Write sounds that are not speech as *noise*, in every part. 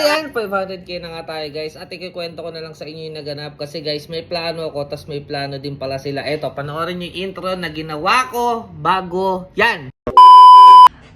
ayan, 500k na nga tayo guys. At ikikwento ko na lang sa inyo yung naganap. Kasi guys, may plano ako, tas may plano din pala sila. Eto, panoorin yung intro na ginawa ko bago yan.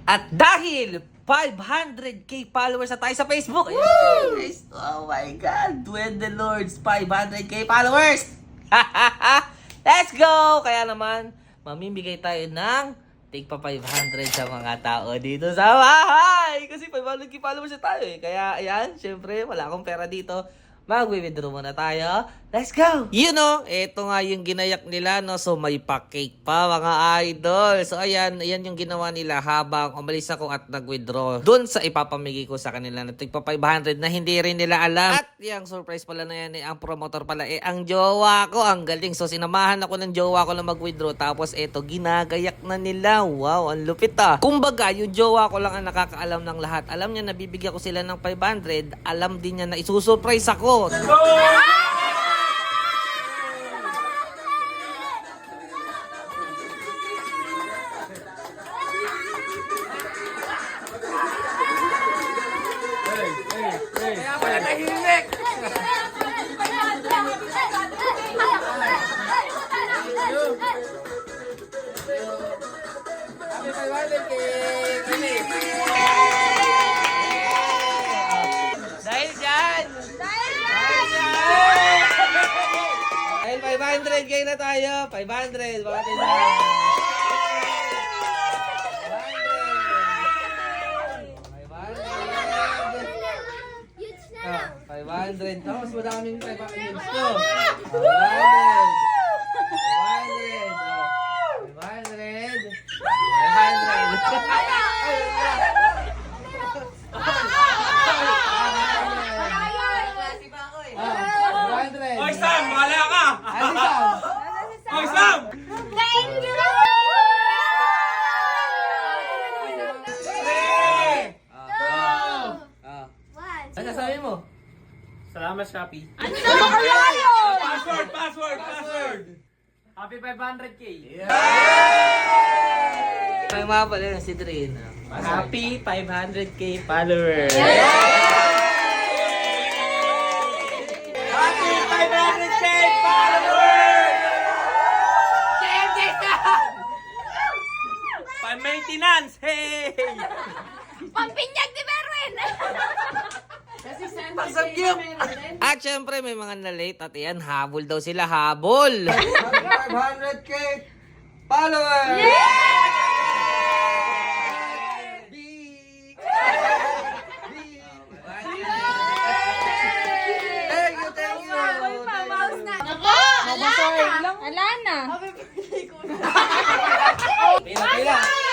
At dahil 500k followers na tayo sa Facebook. Ayan, guys. Oh my God. When the Lord's 500k followers. *laughs* Let's go! Kaya naman, mamimigay tayo ng take pa 500 sa mga tao dito sa bahay. Kasi 500k followers na tayo eh. Kaya ayan, syempre, wala akong pera dito. Mag-withdraw muna tayo. Let's go! You know, ito nga yung ginayak nila, no? So, may pa-cake pa, mga idol. So, ayan, ayan yung ginawa nila habang umalis ako at nag-withdraw. Doon sa ipapamigay ko sa kanila na tigpa 500 na hindi rin nila alam. At yung surprise pala na yan, eh, ang promotor pala, eh, ang jowa ko. Ang galing. So, sinamahan ako ng jowa ko na mag-withdraw. Tapos, eto, ginagayak na nila. Wow, ang lupit ah. Kumbaga, yung jowa ko lang ang nakakaalam ng lahat. Alam niya na bibigyan ko sila ng 500. Alam din niya na isusurprise ako. Dahil dyan! Dahil 500k na tayo. 500. Bakit na? 500. Ah, 500. Tapos madaming 500 ko. 500. 500. Oh, 500. 500. Ah, 500. Oy Sam, bahala ka! Ano Sam? Oy Sam! Ah. Ah. Ano sabi mo? Salamat Shopee. Ano Password, password, password! Happy 500k. Ay, mga pala si Drin. Happy 500k followers. Happy 500k followers! Pa-maintenance! Hey! Pampinyag ni Berwin! *laughs* Pasagyop! At syempre, may mga na-late at yan, habol daw sila, habol! 500k followers! Big! Big! Thank you, thank you! Nako! Ala na! Ala na! Pila, pila! Pila!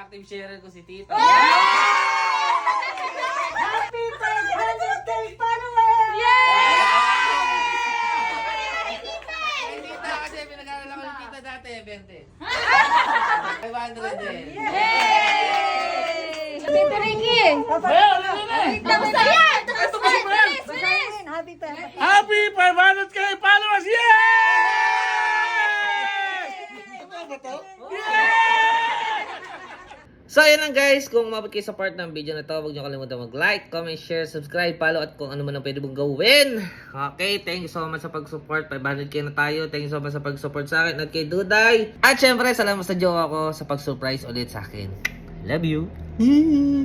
active sharer ko si Tito. Happy 500 days followers! Tita kasi pinag-aralan Tita dati, 20. 500 eh. Tito Happy Happy 500! So, ayan lang guys. Kung umabot kayo sa part ng video na to, huwag nyo kalimutan mag-like, comment, share, subscribe, follow, at kung ano man ang pwede mong gawin. Okay, thank you so much sa pag-support. 500k na tayo. Thank you so much sa pag-support sa akin at kay Duday. At syempre, salamat sa jowa ko sa pag-surprise ulit sa akin. Love you. *laughs*